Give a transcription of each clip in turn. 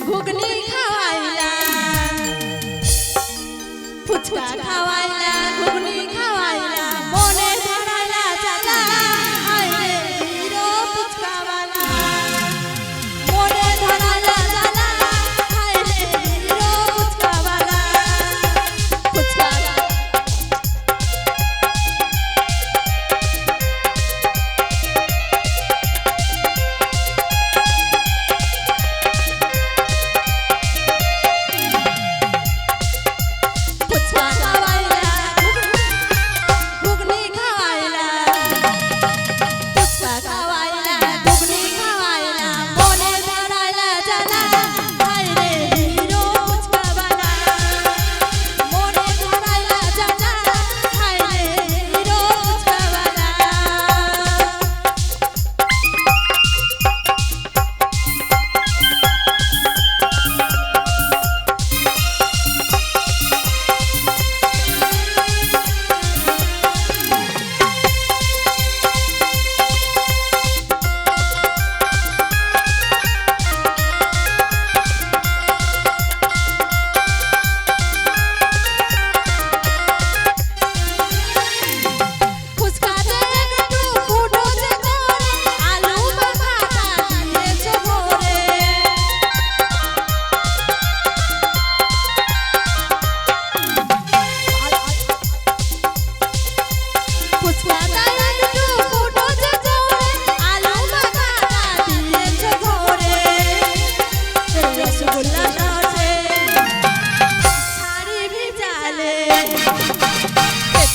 Ghugni খাওয়াইলা fuchka খাওয়াইলা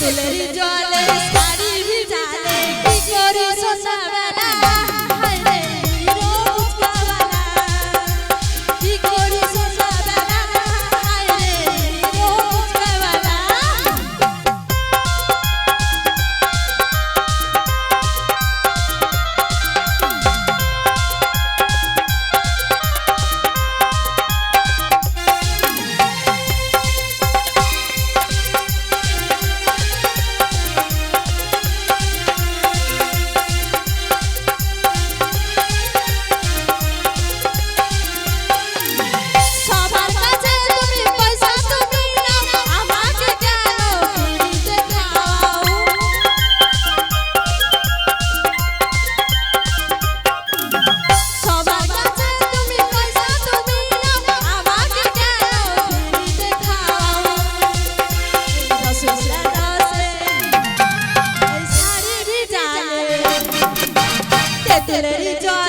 Let it die. Let it, let it, let it.